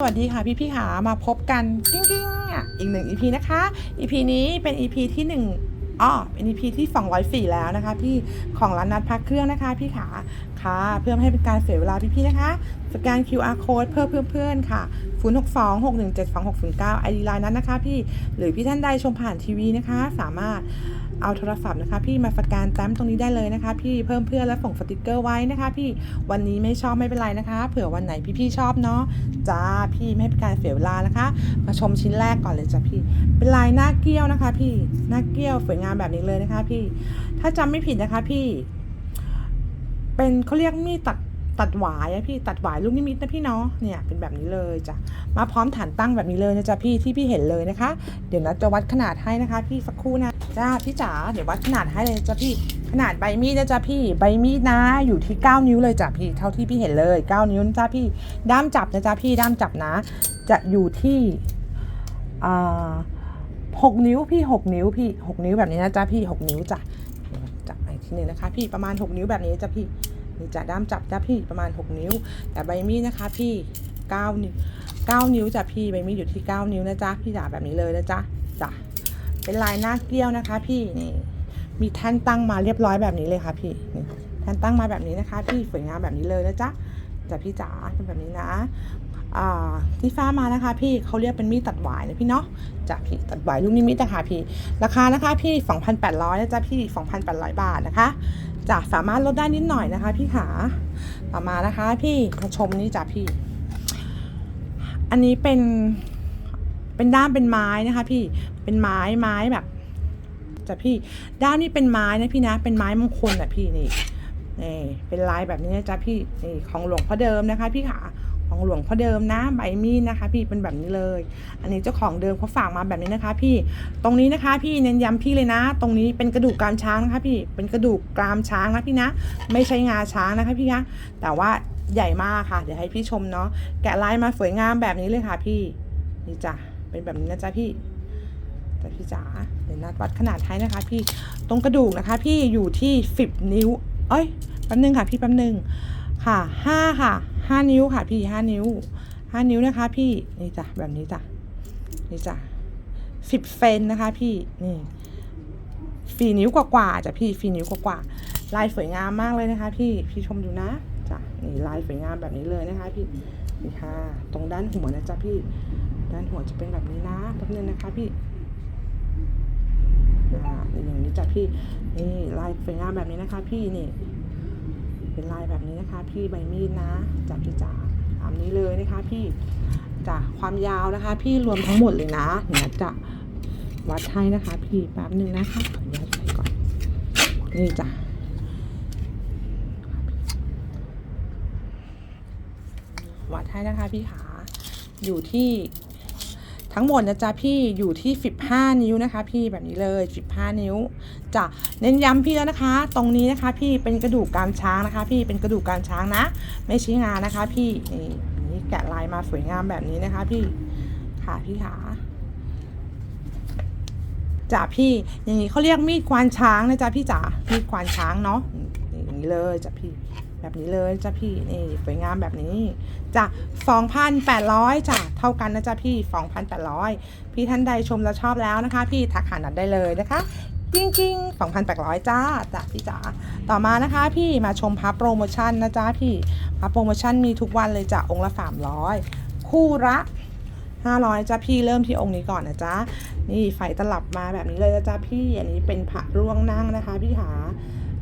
สวัสดีค่ะพี่พี่ขามาพบกันกิ้งกิ้งๆอีกหนึ่ง EP นะคะ EP นี้เป็น EP ที่หนึ่งอ้อเป็น EP ที่204แล้วนะคะ พี่ของร้านนัดพักเครื่องนะคะ พี่ขาค่ะ เพื่อไม่ให้เป็นการเสียเวลาพี่พี่นะคะสแกน QR code เพื่อเพื่อนๆค่ะ0 6 2 6 1 7 2 6 0 9 ID ไลน์นั้นนะคะ พี่หรือพี่ท่านใดชมผ่านทีวีนะคะ สามารถ เอาโทรศัพท์นะคะ พี่มาสแกนแต้มตรงนี้ได้เลยนะคะ พี่เพิ่มเพื่อนและส่งสติกเกอร์ไว้นะคะ พี่วันนี้ไม่ชอบไม่เป็นไรนะคะ เผื่อวันไหนพี่ๆชอบเนาะจ้าพี่ไม่ให้เป็นการเสียเวลานะคะ มาชมชิ้นแรกก่อนเลยจ้ะพี่เป็นลายหน้าเกี้ยวนะคะ พี่หน้าเกี้ยวสวยงามแบบนี้เลยนะคะ พี่ถ้าจำไม่ผิดนะคะ พี่ เป็นเขาเรียกมีดตัดตัดหวายอะพี่ตัดหวายลูกนิมิตนะพี่เนาะเนี่ยเป็นแบบนี้เลยจ้ะมาพร้อมฐานตั้งแบบนี้เลยนะจ๊ะพี่ที่พี่เห็นเลยนะคะ เดี๋ยวนัดจะวัดขนาดให้นะคะ พี่สักครู่นะ จ้าพี่จ๋าเดี๋ยววัดขนาดให้เลยจ้ะพี่ ขนาดใบมีดนะจ๊ะพี่ ใบมีดนะอยู่ที่ 9 นิ้วเลยจ้ะพี่เท่าที่พี่เห็นเลย 9 นิ้วนะจ้ะพี่ด้ามจับนะจ๊ะพี่ด้ามจับนะ จะอยู่ที่อ่าหกนิ้วพี่หกนิ้วพี่หกนิ้วแบบนี้นะจ๊ะพี่หกนิ้วจ้ะจับอีกทีหนึ่งนะคะ พี่ประมาณหกนิ้วแบบนี้จ้ะพี่นี่จ้ะด้ามจับจ้ะพี่ประมาณหกนิ้ว แต่ใบมีดนะคะ พี่เก้านิ้วเก้านิ้วจ้ะพี่ใบมีดอยู่ที่เก้านิ้วนะจ๊ะพี่จ๋าแบบนี้เลยนะจ๊ะจ้ะ เป็นลายหน้าเกี้ยวนะคะ พี่นี่มีแท่นตั้งมาเรียบร้อยแบบนี้เลยค่ะพี่นี่แท่นตั้งมาแบบนี้นะคะ พี่สวยงามแบบนี้เลยนะจ๊ะจ้ะพี่จ๋าเป็นแบบนี้นะที่ฟ้ามานะคะ พี่เขาเรียกเป็นมีดตัดหวายนะพี่เนาะจ้ะพี่ตัดหวายลูกนิมิตนะคะพี่ราคานะคะ พี่ 2,800นะจ๊ะพี่ 2,800 บาทนะคะจ้ะสามารถลดได้นิดหน่อยนะคะ พี่ขาต่อมานะคะ พี่มาชมนี่จ้ะพี่ อันนี้เป็นเป็นด้ามเป็นไม้นะคะ พี่ เป็นไม้ไม้แบบจ้ะพี่ด้านนี้เป็นไม้นะพี่นะ เป็นไม้มงคลอะพี่นี่นี่เป็นลายแบบนี้นะจ๊ะพี่นี่ของหลวงพ่อเดิมนะคะ พี่ขาของหลวงพ่อเดิมนะใบมีดนะคะ พี่เป็นแบบนี้เลย อันนี้เจ้าของเดิมเขาฝากมาแบบนี้นะคะ พี่ตรงนี้นะคะ พี่เน้นย้ำพี่เลยนะ ตรงนี้เป็นกระดูกกรามช้างนะคะ พี่เป็นกระดูกกรามช้างนะพี่นะ ไม่ใช่งาช้างนะคะพี่นะแต่ว่าใหญ่มากค่ะ เดี๋ยวให้พี่ชมเนาะแกะลายมาสวยงามแบบนี้เลยค่ะ พี่นี่จ้ะเป็นแบบนี้นะจ๊ะพี่ จ้ะพี่จ๋าเดี๋ยวนัดวัดขนาดให้นะคะ พี่ตรงกระดูกนะคะ พี่อยู่ที่สิบนิ้ว เอ้ยแป๊บนึงค่ะ พี่แป๊บนึงค่ะห้าค่ะห้านิ้วค่ะ พี่ห้านิ้วห้านิ้วนะคะ พี่นี่จ้ะแบบนี้จ้ะนี่จ้ะสิบเซนนะคะ พี่นี่ฝีนิ้วกว่าๆจ้ะพี่ฝีนิ้วกว่าๆลายสวยงามมากเลยนะคะ พี่พี่ชมดูนะจ้ะนี่ลายสวยงามแบบนี้เลยนะคะ พี่นี่ค่ะ ตรงด้านหัวนะจ๊ะพี่ ด้านหัวจะเป็นแบบนี้นะแป๊บนึงนะคะ พี่ อ่าอย่างนี้จ้ะพี่นี่ลายสวยงามแบบนี้นะคะ พี่นี่ เป็นลายแบบนี้นะคะ พี่ใบมีดนะจากพี่จ๋าตามนี้เลยนะคะ พี่จากความยาวนะคะ พี่รวมทั้งหมดเลยนะเนี่ยจะวัดให้นะคะ พี่แป๊บหนึ่งนะคะขออนุญาตใส่ก่อนนี่จ้ะวัดให้นะคะพี่ขาอยู่ที่ ทั้งหมดนะจ๊ะพี่อยู่ที่ 15 นิ้วนะคะ พี่แบบนี้เลย 15 นิ้วจะเน้นย้ำพี่แล้วนะคะ ตรงนี้นะคะพี่เป็นกระดูกกามช้างนะคะ พี่เป็นกระดูกกามช้างนะ ไม่ชี้งานนะคะ พี่นี่นี่แกะลายมาสวยงามแบบนี้นะคะ พี่ค่ะพี่ขาจ้ะพี่อย่างนี้เขาเรียกมีดควานช้างนะจ๊ะพี่จ๋ามีดควานช้างเนาะอย่างนี้เลยจ้ะพี่ แบบนี้เลยจ้ะพี่นี่สวยงามแบบนี้จ้ะ2,800จ้ะเท่ากันนะจ๊ะพี่ 2,800 พี่ท่านใดชมแล้วชอบแล้วนะคะ พี่ทักหานัดได้เลยนะคะจริงจริง2,800 จ้าจ้ะพี่จ๋าต่อมานะคะพี่มาชมพับโปรโมชั่นนะจ๊ะพี่พับโปรโมชั่นมีทุกวันเลยจ้ะองค์ละ 300 คู่ละ500จ้ะพี่เริ่มที่องค์นี้ก่อนนะจ๊ะนี่ไฟตลับมาแบบนี้เลยนะจ๊ะพี่อันนี้เป็นพระร่วงนั่งนะคะ พี่หา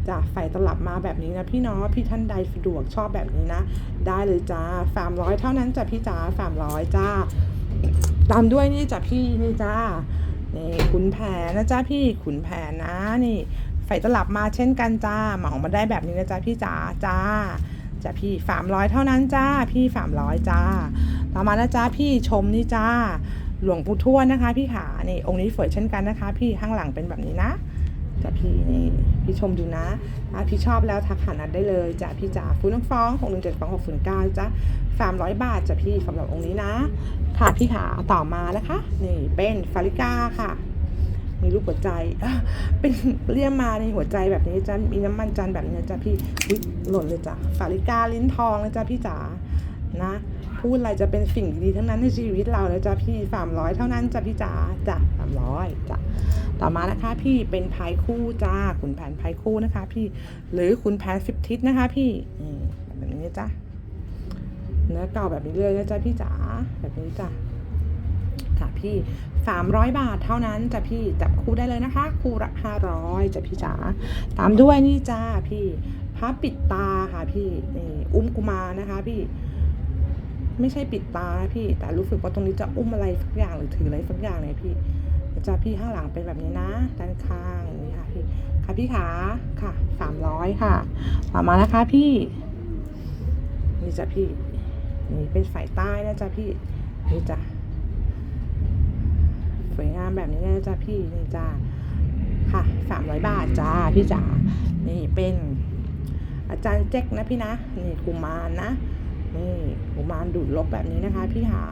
จ้ะไฟตลับมาแบบนี้นะพี่เนาะพี่ท่านใดสะดวกชอบแบบนี้นะ ได้เลยจ้า300เท่านั้นจ้ะพี่จ๋า300จ้า ตามด้วยนี่จ้ะพี่นี่จ้านี่ขุนแผนนะจ้าพี่ขุนแผนนะนี่ไฟตลับมาเช่นกันจ้าเหมามาได้แบบนี้นะจ้าพี่จ๋าจ้าจ้าพี่สามร้อยเท่านั้นจ้าพี่สามร้อยจ้าต่อมานะจ้าพี่ชมนี่จ้าหลวงปู่ทวดนะคะ พี่ขานี่องค์นี้สวยเช่นกันนะคะ พี่ข้างหลังเป็นแบบนี้นะ จ้าพี่นี่พี่ชมดูนะถ้าพี่ชอบแล้วทักหานัดได้เลยจ้าพี่จ๋าฟูน้องฟ้องหกหนึ่งเจ็ดสองหกศูนย์เก้าจ้าสามร้อยบาทจ้าพี่สำหรับองค์นี้นะ ค่ะพี่ขาต่อมานะคะ นี่เป็นฟาริกาค่ะ มีรูปหัวใจ เป็นเรียมมาในหัวใจแบบนี้จ้ะมีน้ำมันจันแบบนี้จ้ะพี่หล่นเลยจ้ะฟาริกาลิ้นทองนะจ้ะพี่จ๋านะ พูดอะไรจะเป็นสิ่งดีๆทั้งนั้นในชีวิตเรานะจ๊ะพี่สามร้อยเท่านั้นจ้ะพี่จ๋าจ้ะสามร้อยจ้ะต่อมานะคะ พี่เป็นพายคู่จ้าขุนแผนพายคู่นะคะ พี่หรือขุนแผนสิบทิศนะคะ พี่อืมแบบนี้จ้ะเนื้อเก่าแบบนี้เลยนะจ๊ะพี่จ๋าแบบนี้จ้ะค่ะพี่สามร้อยบาทเท่านั้นจ้ะพี่จับคู่ได้เลยนะคะ คู่ละห้าร้อยจ้ะพี่จ๋าตามด้วยนี่จ้าพี่พระปิดตาค่ะพี่นี่อุ้มกุมานะคะ พี่ ไม่ใช่ปิดตาพี่ แต่รู้สึกว่าตรงนี้จะอุ้มอะไรสักอย่างหรือถืออะไรสักอย่างเนี่ยพี่จะพี่ข้างหลังเป็นแบบนี้นะด้านข้างนี้ค่ะพี่ค่ะพี่ขาค่ะสามร้อยค่ะต่อมานะคะพี่นี่จ้ะพี่นี่เป็นสายใต้นะจ๊ะพี่นี่จ้ะสวยงามแบบนี้นะจ๊ะพี่นี่จ้าค่ะสามร้อยบาทจ้าพี่จ๋านี่เป็นอาจารย์เจ๊กนะพี่นะนี่กุมารนะ นี่กุมารดูดลบแบบนี้นะคะ พี่หา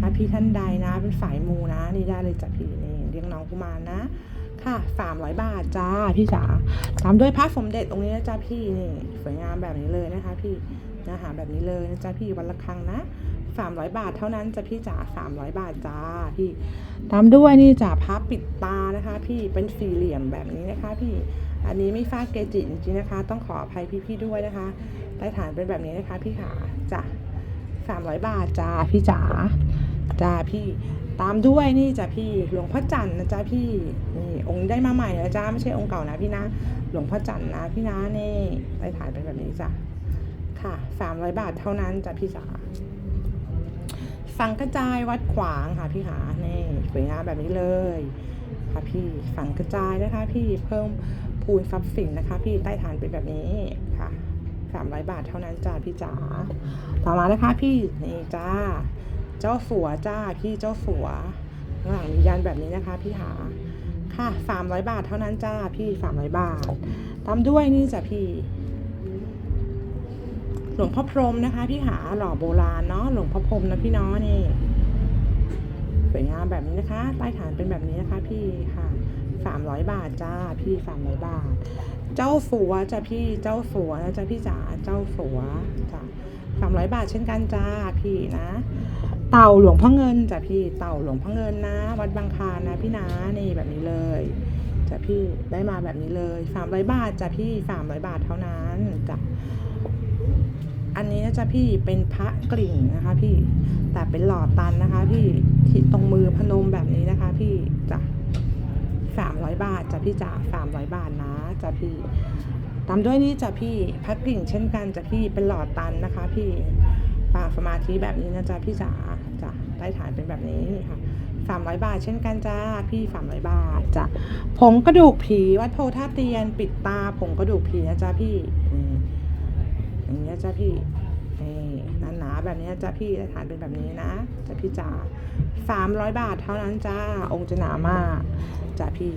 ถ้าพี่ท่านใดนะ เป็นสายมูนะนี่ได้เลยจ้ะพี่นี่เรียกน้องกุมารนะ ค่ะสามร้อยบาทจ้าพี่จ๋าตามด้วยพระสมเด็จองค์นี้นะจ๊ะพี่นี่สวยงามแบบนี้เลยนะคะ พี่นะคะแบบนี้เลยนะจ๊ะพี่วันละครั้งนะสามร้อยบาทเท่านั้นจ้ะพี่จ๋าสามร้อยบาทจ้าพี่ตามด้วยนี่จ้ะพระปิดตานะคะ พี่เป็นสี่เหลี่ยมแบบนี้นะคะ พี่ อันนี้ไม่ฟาดเกจิจริงๆนะคะ ต้องขออภัยพี่ๆด้วยนะคะใต้ฐานเป็นแบบนี้นะคะ พี่ขาจ้ะสามร้อยบาทจ้าพี่จ๋าจ้าพี่ตามด้วยนี่จ้ะพี่หลวงพ่อจันนะจ๊ะพี่นี่องค์ได้มาใหม่นะจ๊ะไม่ใช่องค์เก่านะพี่นะ หลวงพ่อจันนะพี่นะนี่ใต้ฐานเป็นแบบนี้จ้ะค่ะสามร้อยบาทเท่านั้นจ้ะพี่จ๋าสังกระจายวัดขวางค่ะพี่ขานี่สวยงามแบบนี้เลย ค่ะพี่ฝังกระจายนะคะ พี่เพิ่ม พูนทรัพย์สินนะคะ พี่ใต้ฐานเป็นแบบนี้ค่ะสามร้อยบาทเท่านั้นจ้าพี่จ๋าต่อมานะคะ พี่นี่จ้า เจ้าสัวจ้าพี่เจ้าสัวข้างหลังมียันแบบนี้นะคะ พี่หาค่ะสามร้อยบาทเท่านั้นจ้าพี่สามร้อยบาทตามด้วยนี่จ้ะพี่ หลวงพ่อพรมนะคะ พี่หาหล่อโบราณเนาะหลวงพ่อพรมนะพี่น้อนี่สวยงามแบบนี้นะคะ ใต้ฐานเป็นแบบนี้นะคะ พี่ค่ะ สามร้อยบาทจ้าพี่สามร้อยบาท เจ้าฝัวจ้ะพี่เจ้าฝัวนะจ้ะพี่จ๋าเจ้าฝัวจ้ะสามร้อยบาทเช่นกันจ้าพี่นะ เต่าหลวงพ่อเงินจ้ะพี่เต่าหลวงพ่อเงินนะ วัดบางคานนะพี่นะนี่แบบนี้เลยจ้ะพี่ได้มาแบบนี้เลยสามร้อยบาทจ้ะพี่สามร้อยบาทเท่านั้นจ้ะอันนี้นะจ๊ะพี่เป็นพระกลิ่งนะคะพี่แต่เป็นหลอดตันนะคะพี่ที่ตรงมือพนมแบบนี้นะคะพี่จ้ะ สามร้อยบาทจ้ะพี่จ๋าสามร้อยบาทนะจ้ะพี่ตามด้วยนี่จ้ะพี่พระกลิ่งเช่นกันจ้ะพี่เป็นหลอดตันนะคะ พี่ปางสมาธิแบบนี้นะจ๊ะพี่จ๋าจ้ะใต้ฐานเป็นแบบนี้ค่ะสามร้อยบาทเช่นกันจ้าพี่สามร้อยบาทจ้ะผงกระดูกผีวัดโพธาเตียน ปิดตาผงกระดูกผีนะจ๊ะพี่อย่างเงี้ยจ้ะพี่นี่หนาๆแบบนี้จ้ะพี่ฐานเป็นแบบนี้นะจ้ะพี่จ๋าสามร้อยบาทเท่านั้นจ้าองค์จะหนามาก จ้ะพี่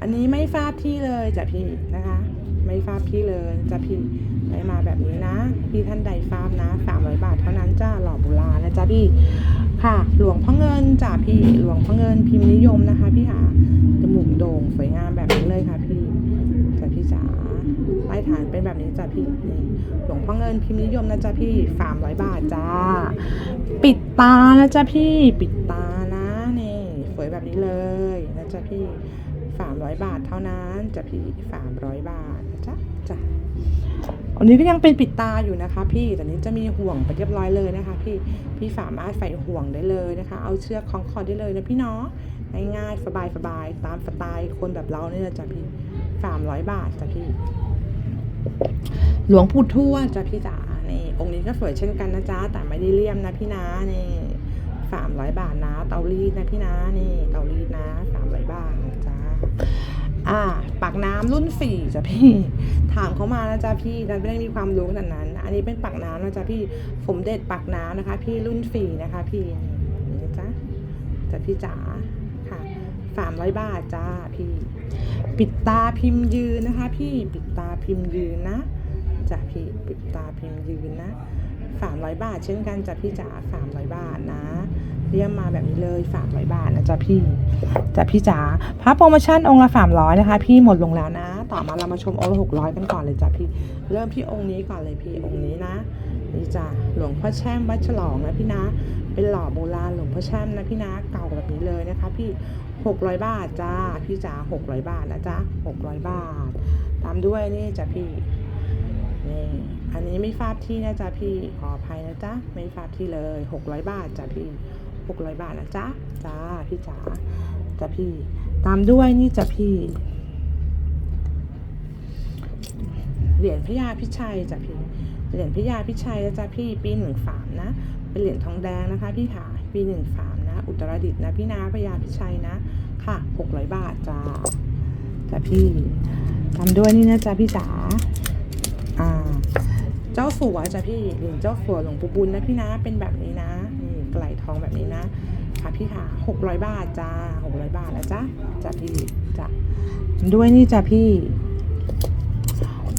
อันนี้ไม่ฟาดพี่เลยจ้ะพี่นะคะ ไม่ฟาดพี่เลยจ้ะพี่ได้มาแบบนี้นะ พี่ท่านใดฟาดนะสามร้อยบาทเท่านั้นจ้าหล่อโบราณนะจ้ะพี่ค่ะ หลวงพ่อเงินจ้ะพี่หลวงพ่อเงินพิมพ์นิยมนะคะพี่หาจมูกโด่งสวยงามแบบนี้เลยค่ะพี่จ้ะพี่จ๋าใต้ฐานเป็นแบบนี้จ้ะพี่นี่หลวงพ่อเงินพิมพ์นิยมนะจ๊ะพี่สามร้อยบาทจ้า ปิดตานะจ๊ะพี่ปิดตานะนี่สวยแบบนี้เลย จ๊ะพี่สามร้อยบาทเท่านั้นจ้ะพี่สามร้อยบาทนะจ๊ะจ้ะอันนี้ก็ยังเป็นปิดตาอยู่นะคะ พี่แต่นี้จะมีห่วงไปเรียบร้อยเลยนะคะ พี่พี่สามารถใส่ห่วงได้เลยนะคะ เอาเชือกคล้องคอได้เลยนะพี่เนาะง่ายๆสบายๆตามสไตล์คนแบบเราเนี่ยจ้ะพี่สามร้อยบาทจ้ะพี่ หลวงปู่ทวดจ้ะพี่จ๋านี่องค์นี้ก็สวยเช่นกันนะจ๊ะแต่ไม่ได้เลี่ยมนะพี่นะนี่สามร้อยบาทนะ เตารีดนะพี่นะนี่ เตารีดนะสาม บาทจ้าอ่าปากน้ำรุ่นสี่จ้ะพี่ ถามเขามานะจ๊ะพี่ดันไม่ได้มีความรู้ขนาดนั้น อันนี้เป็นปากน้ำนะจ๊ะพี่สมเด็จปากน้ำนะคะ พี่รุ่นสี่นะคะพี่นี่นะจ๊ะจ้ะพี่จ๋าค่ะสามร้อยบาทจ้าพี่ ปิดตาพิมพ์ยืนนะคะ พี่ปิดตาพิมพ์ยืนนะจ้ะพี่ปิดตาพิมพ์ยืนนะสามร้อยบาทเช่นกันจ้ะพี่จ๋าสามร้อยบาทนะ เรียมมาแบบนี้เลยสามร้อยบาทนะจ๊ะพี่จ้ะพี่จ๋าพระโปรโมชั่นองค์ละสามร้อยนะคะ พี่หมดลงแล้วนะ ต่อมาเรามาชมองค์ละหกร้อยกันก่อนเลยจ้ะพี่เริ่มที่องค์นี้ก่อนเลยพี่องค์นี้นะนี่จ้ะหลวงพ่อแช่มวัดฉลองนะพี่นะ เป็นหล่อโบราณหลวงพ่อแช่มนะพี่นะเก่าแบบนี้เลยนะคะ พี่หกร้อยบาทจ้าพี่จ๋าหกร้อยบาทนะจ๊ะหกร้อยบาท ตามด้วยนี่จ้ะพี่นี่อันนี้ไม่ฟาดที่นะจ๊ะพี่ขออภัยนะจ๊ะไม่ฟาดที่เลยหกร้อยบาทจ้ะพี่ หกร้อยบาทนะจ๊ะจ้าพี่จ๋าจ้ะพี่ ตามด้วยนี่จ้ะพี่ เหรียญพระยาพิชัยจ้ะพี่ เหรียญพระยาพิชัยนะจ๊ะพี่ปีหนึ่งสามนะ เป็นเหรียญทองแดงนะคะพี่ค่ะปีหนึ่งสามนะ อุตรดิตถ์นะพี่นาพระยาพิชัยนะ ค่ะหกร้อยบาทจ้าจ้ะพี่ทำด้วยนี่นะจ๊ะพี่จ๋าอ่า เจ้าสัวจ้ะพี่เหรียญเจ้าสัวหลวงปู่บุญนะพี่นะเป็นแบบนี้นะ ไกลทองแบบนี้นะ ค่ะพี่ค่ะหกร้อยบาทจ้าหกร้อยบาทนะจ๊ะจ้ะพี่จ้ะด้วยนี่จ้ะพี่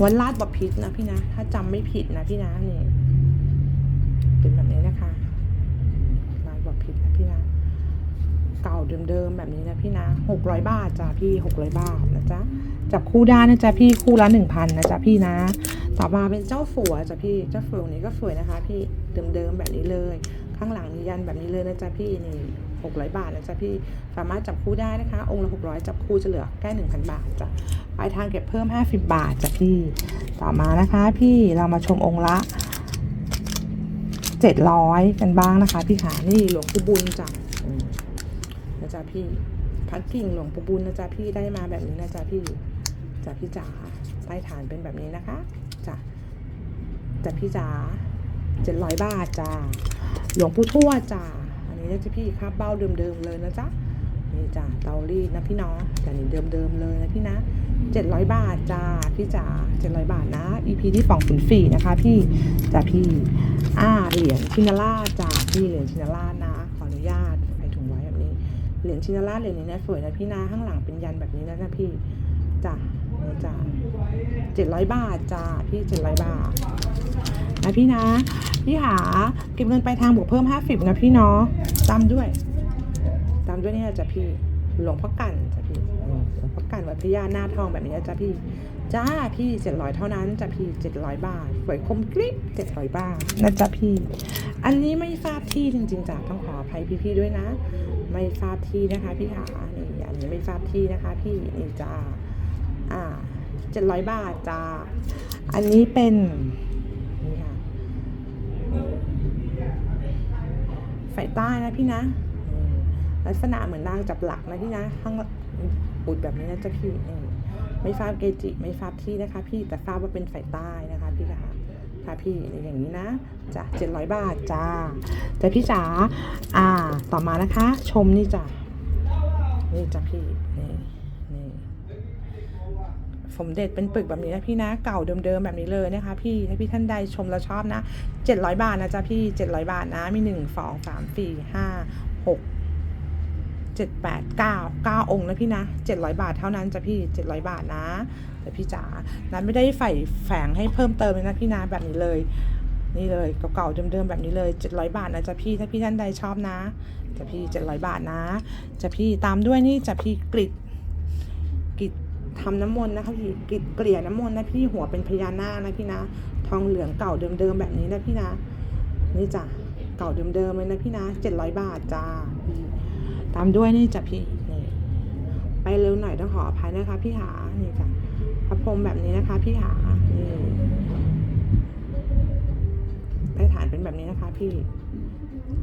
วัดลาดบพิษนะพี่นะ ถ้าจำไม่ผิดนะพี่นะนี่เป็นแบบนี้นะคะลาดบพิษนะพี่นะเก่าเดิมๆแบบนี้นะพี่นะหกร้อยบาทจ้ะพี่หกร้อยบาทนะจ๊ะจับคู่ได้นะจ๊ะพี่คู่ละหนึ่งพันนะจ๊ะพี่นะ ต่อมาเป็นเจ้าฝัวจ้ะพี่เจ้าฝัวนี้ก็สวยนะคะ พี่เดิมๆแบบนี้เลย ข้างหลังมียันแบบนี้เลยนะจ๊ะพี่นี่หกร้อยบาทนะจ๊ะพี่สามารถจับคู่ได้นะคะ องค์ละหกร้อยจับคู่จะเหลือแค่หนึ่งพันบาทจ้ะปลายทางเก็บเพิ่มห้าสิบบาทจ้ะพี่ต่อมานะคะพี่เรามาชมองค์ละเจ็ดร้อยกันบ้างนะคะ พี่ขานี่หลวงปู่บุญจ้ะนะจ๊ะพี่พัดกิ่งหลวงปู่บุญนะจ๊ะพี่ได้มาแบบนี้นะจ๊ะพี่จ้ะพี่จ๋าใต้ฐานเป็นแบบนี้นะคะจ้ะจ้ะพี่จ๋าเจ็ดร้อยบาทจ้า หลวงปู่ทวดจ้าอันนี้จะพี่คาบเบ้าเดิมๆเลยนะจ๊ะนี่จ้ะเตารีดนะพี่น้องแต่นี่เดิมๆเลยนะพี่นะเจ็ดร้อยบาทจ้าพี่จ๋าเจ็ดร้อยบาทนะ EP ที่สองศูนย์สี่นะคะพี่จ้ะพี่อ่าเหรียญชินาราจ้าพี่เหรียญชินารานะ ขออนุญาตใส่ถุงไว้แบบนี้ เหรียญชินาราเหรียญนี้นะสวยนะพี่นะข้างหลังเป็นยันแบบนี้นะนะพี่จ้ะนี่จ้ะเจ็ดร้อยบาทจ้าพี่เจ็ดร้อยบาท นะพี่นะ พี่หาเก็บเงินไปทางบวกเพิ่มห้าสิบนะพี่เนาะตามด้วยตามด้วยนี่จ้ะพี่หลวงพ่อกันจ้ะพี่หลวงพ่อกันวัดพระยาหน้าทองแบบนี้จ้ะพี่จ้าพี่เจ็ดร้อยเท่านั้นจ้ะพี่เจ็ดร้อยบาทสวยคมกริบเจ็ดร้อยบาทนะจ๊ะพี่ อันนี้ไม่ทราบที่จริงๆจ้ะต้องขออภัยพี่ๆด้วยนะ ไม่ทราบที่นะคะพี่ขานี่อันนี้ไม่ทราบที่นะคะ พี่นี่จ้าอ่าเจ็ดร้อยบาทจ้าอันนี้เป็นค่ะ ไฟใต้นะพี่นะอืมลักษณะเหมือนนางจับหลักนะพี่นะข้างปุดแบบนี้นะจ๊ะพี่นี่ไม่ทราบเกจิ ไม่ทราบที่นะคะ พี่แต่ทราบว่าเป็นไฟใต้นะคะพี่ค่ะค่ะพี่นี่อย่างนี้นะจ้ะเจ็ดร้อยบาทจ้าแต่พี่จ๋าอ่าต่อมานะคะ ชมนี่จ้ะนี่จ้ะพี่นี่นี่ สมเด็จเป็นปึกแบบนี้นะพี่นะเก่าเดิมๆแบบนี้เลยนะคะ พี่ถ้าพี่ท่านใดชมแล้วชอบนะเจ็ดร้อยบาทนะจ๊ะพี่เจ็ดร้อยบาทนะมีหนึ่งสองสามสี่ห้าหกเจ็ดแปดเก้าเก้าองค์นะพี่นะเจ็ดร้อยบาทเท่านั้นจ้ะพี่เจ็ดร้อยบาทนะแต่พี่จ๋านั้นไม่ได้ใส่แฝงให้เพิ่มเติมเลยนะพี่นะแบบนี้เลยนี่เลยเก่าๆเดิมๆแบบนี้เลย 700 บาทนะจ๊ะพี่ถ้าพี่ท่านใดชอบนะจะพี่ 700 บาทนะจะพี่ตามด้วยนี่จะพี่กริดกริด ทำน้ำมนต์นะคะพี่กิดเกลี่ยน้ำมนต์นะพี่หัวเป็นพญานาคนะพี่นะ ทองเหลืองเก่าเดิมๆแบบนี้นะพี่นะ นี่จ้ะเก่าเดิมๆเลยนะพี่นะ700บาทจ้าตามด้วยนี่จ้ะพี่นี่ไปเร็วหน่อยต้องขออภัยนะคะ พี่หานี่จ้ะพระพรมแบบนี้นะคะ พี่หานี่ได้ฐานเป็นแบบนี้นะคะ พี่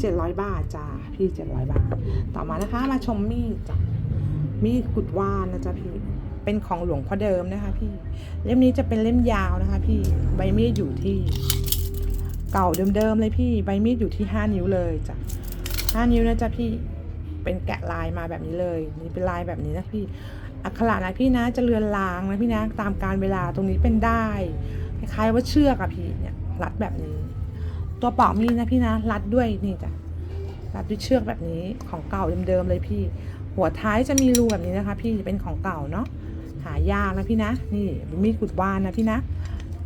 เจ็ดร้อยบาทจ้าพี่เจ็ดร้อยบาท ต่อมานะคะ มาชมมีดจ้ะมีดกุดว่านนะจ๊ะพี่ เป็นของหลวงพ่อเดิมนะคะพี่ เล่มนี้จะเป็นเล่มยาวนะคะพี่ ใบมีดอยู่ที่ เก่าเดิมๆเลยพี่ ใบมีดอยู่ที่ห้านิ้วเลยจ้ะห้านิ้วนะจ๊ะพี่ เป็นแกะลายมาแบบนี้เลย นี่เป็นลายแบบนี้นะพี่ อักขระนะพี่นะ จะเลือนลางนะพี่นะ ตามการเวลาตรงนี้เป็นได้ คล้ายๆว่าเชือกอะพี่เนี่ย รัดแบบนี้ ตัวปอกมีดนะพี่นะ รัดด้วยนี่จ้ะ รัดด้วยเชือกแบบนี้ ของเก่าเดิมๆเลยพี่หัวท้ายจะมีรูแบบนี้นะคะ พี่เป็นของเก่าเนาะ หายากนะพี่นะ นี่มีดกุดว่านนะพี่นะ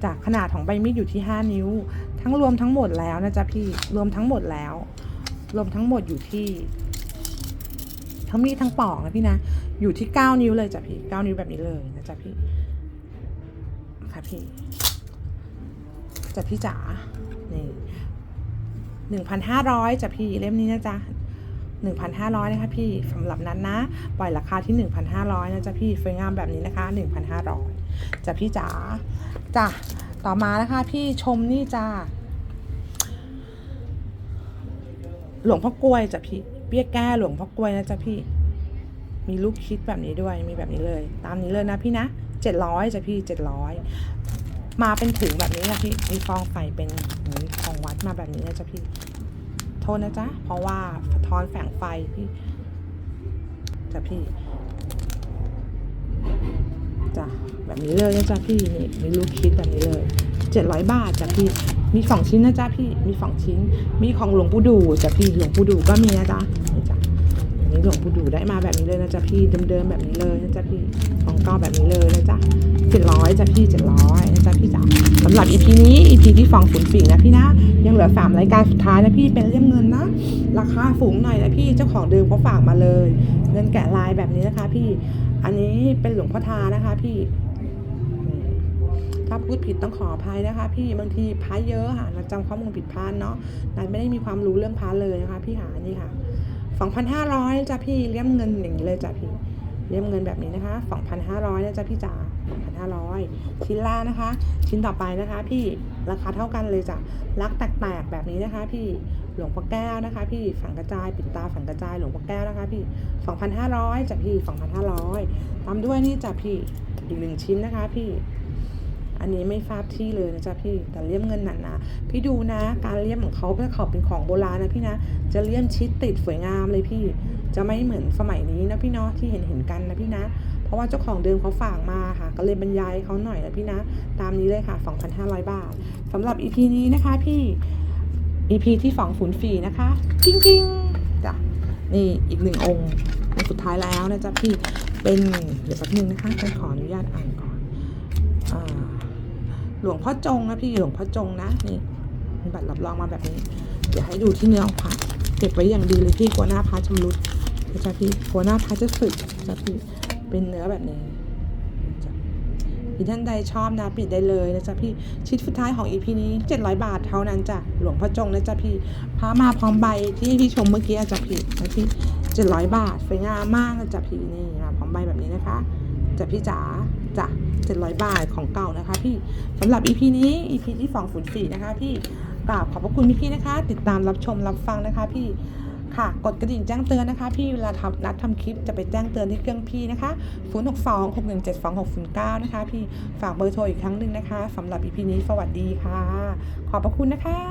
จากขนาดของใบมีดอยู่ที่ 5 นิ้ว ทั้งรวมทั้งหมดแล้วนะจ๊ะพี่ รวมทั้งหมดแล้ว รวมทั้งหมดอยู่ที่ทั้งมีดทั้งปอกนะพี่นะ อยู่ที่ 9 นิ้วเลยจ้ะพี่ 9 นิ้วแบบนี้เลยนะจ๊ะพี่ ค่ะพี่จ้ะพี่จ๋านี่1,500จ้ะพี่เล่มนี้นะจ๊ะ 1,500 นะคะพี่สำหรับนั้นนะ ปล่อยราคาที่ 1,500 นะจ๊ะพี่สวยงามแบบนี้นะคะ 1,500จ้ะพี่จ๋าจ้ะต่อมานะคะพี่ชมนี่จ้าหลวงพ่อกล้วยจ้ะพี่เบี้ยแก้หลวงพ่อกล้วยนะจ๊ะพี่ มีลูกคิดแบบนี้ด้วยมีแบบนี้เลย ตามนี้เลยนะพี่นะ700จ้ะพี่700มาเป็นถุงแบบนี้นะพี่มีฟองไฟเป็นของวัดมาแบบนี้นะจ๊ะพี่ ษนะจ๊ะ เพราะว่าสะท้อนแสงไฟพี่จ้ะพี่จ้ะแบบนี้เลยนะจ๊ะพี่นี่มีลูกคิดแบบนี้เลยเจ็ดร้อยบาทจ้ะพี่มีสองชิ้นนะจ๊ะพี่มีสองชิ้น มีของหลวงปู่ดูจ้ะพี่หลวงปู่ดูก็มีนะจ๊ะนี่จ้ะ นี้หลวงปู่ดูได้มาแบบนี้เลยนะจ๊ะพี่เดิมๆแบบนี้เลยนะจ๊ะพี่ของเก้าแบบนี้เลยนะจ๊ะเจ็ดร้อยจ้ะพี่เจ็ดร้อยนะจ๊ะพี่จ๋าสำหรับ EP นี้ EP ที่ฟองฝุ่นฝิ่งนะพี่นะยังเหลือสามรายการสุดท้ายนะพี่เป็นเล่มเงินนะราคาสูงหน่อยนะพี่เจ้าของเดิมเขาฝากมาเลย เงินแกะลายแบบนี้นะคะ พี่อันนี้เป็นหลวงพ่อทานะคะ พี่ถ้าพูดผิดต้องขออภัยนะคะ พี่บางทีพระเยอะค่ะจำข้อมูลผิดพลาดเนาะนันไม่ได้มีความรู้เรื่องพระเลยนะคะ พี่หานี่ค่ะ 2,500จ้ะพี่เลี่ยมเงินอย่างนี้เลยจ้ะพี่เลี่ยมเงินแบบนี้นะคะ 2,500นะจ๊ะพี่จ๋า2,500 ชิ้นล่านะคะ ชิ้นต่อไปนะคะ พี่ราคาเท่ากันเลยจ้ะรักแตกๆแบบนี้นะคะ พี่หลวงพ่อแก้วนะคะ พี่ฝังกระจายปิดตาฝังกระจายหลวงพ่อแก้วนะคะ พี่ 2,500จ้ะพี่ 2,500ตามด้วยนี่จ้ะพี่อีกหนึ่งชิ้นนะคะ พี่ อันนี้ไม่ทราบที่เลยนะจ๊ะพี่แต่เลี่ยมเงินหนานะพี่ดูนะ การเลี่ยมของเขาเป็นเขาเป็นของโบราณนะพี่นะ จะเลี่ยมชิดติดสวยงามเลยพี่ จะไม่เหมือนสมัยนี้นะพี่เนาะที่เห็นเห็นๆกันนะพี่นะ เพราะว่าเจ้าของเดิมเขาฝากมาค่ะ ก็เลยบรรยายเขาหน่อยนะพี่นะ ตามนี้เลยค่ะ 2,500 บาทสำหรับ EP นี้นะคะพี่ EP ที่สองศูนย์สี่นะคะกิ้งกิ้งจ้ะนี่อีกหนึ่งองค์องค์สุดท้ายแล้วนะจ๊ะพี่เป็นเดี๋ยวแป๊บนึงนะคะฉันขออนุญาตอ่านก่อน หลวงพ่อจงนะพี่หลวงพ่อจงนะนี่บัตรรับรองมาแบบนี้ เดี๋ยวให้ดูที่เนื้อของพระเก็บไว้อย่างดีเลยพี่กลัวหน้าพระชำรุดนะจ๊ะพี่กลัวหน้าพระจะสึกจ้ะพี่เป็นเนื้อแบบนี้พี่ท่านใดชอบนะปิดได้เลยนะจ๊ะพี่ชิ้นสุดท้ายของ EP นี้ 700 บาทเท่านั้นจ้ะหลวงพ่อจงนะจ๊ะพี่พามาพร้อมใบที่พี่ชมเมื่อกี้อะจ้ะพี่นะพี่700 บาทสวยงามมากนะจ๊ะพี่นี่มาพร้อมใบแบบนี้นะคะจ้ะพี่จ๋า จ้ะ700บาทของเก่านะคะพี่สำหรับ EP นี้ EP ที่204นะคะพี่กราบขอบพระคุณพี่ๆนะคะ ติดตามรับชมรับฟังนะคะ พี่ค่ะกดกระดิ่งแจ้งเตือนนะคะ พี่เวลาทำนัดทำคลิปจะไปแจ้งเตือนที่เครื่องพี่นะคะ 062 617 2609 นะคะ พี่ฝากเบอร์โทรอีกครั้งหนึ่งนะคะสำหรับ EP นี้สวัสดีค่ะ ขอบพระคุณนะคะ